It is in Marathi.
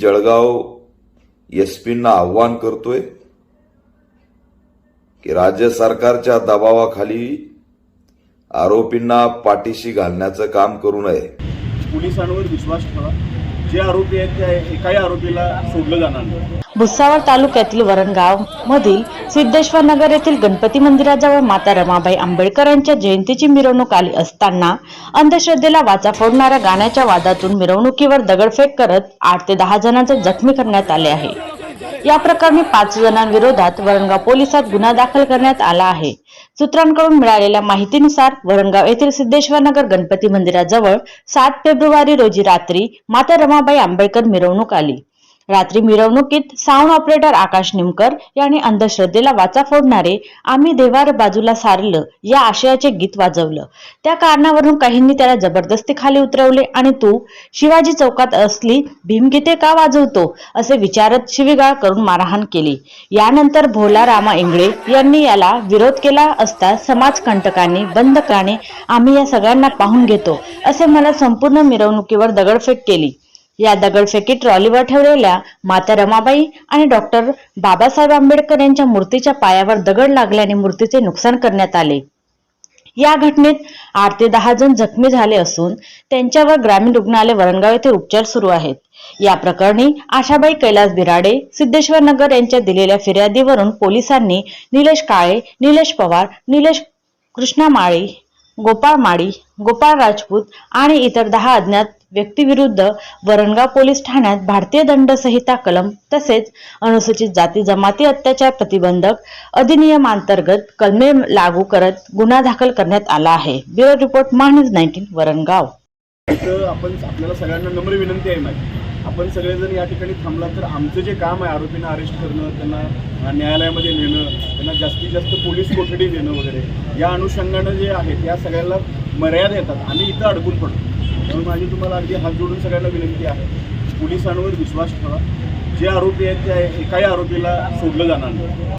जळगाव एस पींना आव्हान करतोय की राज्य सरकारच्या दबावाखाली आरोपींना पाठीशी घालण्याचं काम करू नये. पोलिसांवर विश्वास ठेवा. जे आरोपी आहेत त्या एकाही आरोपीला सोडलं जाणार नाही. भुसावळ तालुक्यातील वरणगाव मधील सिद्धेश्वर नगर येथील गणपती मंदिराजवळ माता रमाबाई आंबेडकर यांच्या जयंतीची मिरवणूक आली असताना अंधश्रद्धेला वाचा फोडणाऱ्या गाण्याच्या वादातून मिरवणुकीवर दगडफेक करत आठ ते दहा जणांचे जखमी करण्यात आले आहे. या प्रकरणी पाच जणांविरोधात वरणगाव पोलिसात गुन्हा दाखल करण्यात आला आहे. सूत्रांकडून मिळालेल्या माहितीनुसार वरणगाव येथील सिद्धेश्वर नगर गणपती मंदिराजवळ सात फेब्रुवारी रोजी रात्री माता रमाबाई आंबेडकर मिरवणूक आली. रात्री मिरवणुकीत साऊंड ऑपरेटर आकाश निमकर यांनी अंधश्रद्धेला वाचा फोडणारे आम्ही देवार बाजूला सारलं या आशयाचे गीत वाजवलं. त्या कारणावरून काहींनी त्याला जबरदस्ती खाली उतरवले आणि तू शिवाजी चौकात असली भीमगीते का वाजवतो असे विचारत शिवीगाळ करून मारहाण केली. यानंतर भोला रामा इंगळे यांनी याला विरोध केला असता समाजकंटकांनी बंद करणे आम्ही या सगळ्यांना पाहून घेतो असे मला संपूर्ण मिरवणुकीवर दगडफेक केली. या दगडफेकी ट्रॉलीवर ठेवलेल्या माता रमाबाई आणि डॉक्टर बाबासाहेब आंबेडकर यांच्या मूर्तीच्या पायावर दगड लागल्याने मूर्तीचे नुकसान करण्यात आले. या घटनेत आठ ते दहा जण जखमी झाले असून त्यांच्यावर ग्रामीण रुग्णालय वरणगाव येथे उपचार सुरू आहेत. या प्रकरणी आशाबाई कैलास बिराडे सिद्धेश्वर नगर यांच्या दिलेल्या फिर्यादीवरून पोलिसांनी निलेश काळे निलेश पवार निलेश कृष्णा माळी गोपाळ माळी गोपाळ राजपूत आणि इतर दहा अज्ञात व्यक्तीविरुद्ध वरणगाव पोलीस ठाण्यात भारतीय दंड संहिता कलम तसेच अनुसूचित जाती जमाती अत्याचार प्रतिबंधक अधिनियमांतर्गत कलमे लागू करत गुन्हा दाखल करण्यात आला आहे. Bureau report Mahanews nineteen Varangaon. आपण आपल्याला सगळ्यांना नम्र विनंती आहे माझी आपण सगळेजण या ठिकाणी थांबला तर आमचं जे काम आहे आरोपींना अरेस्ट करणं त्यांना न्यायालयामध्ये नेणं त्यांना जास्तीत जास्त पोलीस कोठडी देणं वगैरे या अनुषंगानं जे आहे त्या सगळ्याला मर्यादा येतात. आम्ही इथं अडकून पडतो. म्हणून माझी तुम्हाला अगदी हात जोडून सगळ्यांना विनंती आहे. पोलिसांवर विश्वास ठेवा. जे आरोपी आहेत त्या एकाही आरोपीला सोडलं जाणार नाही.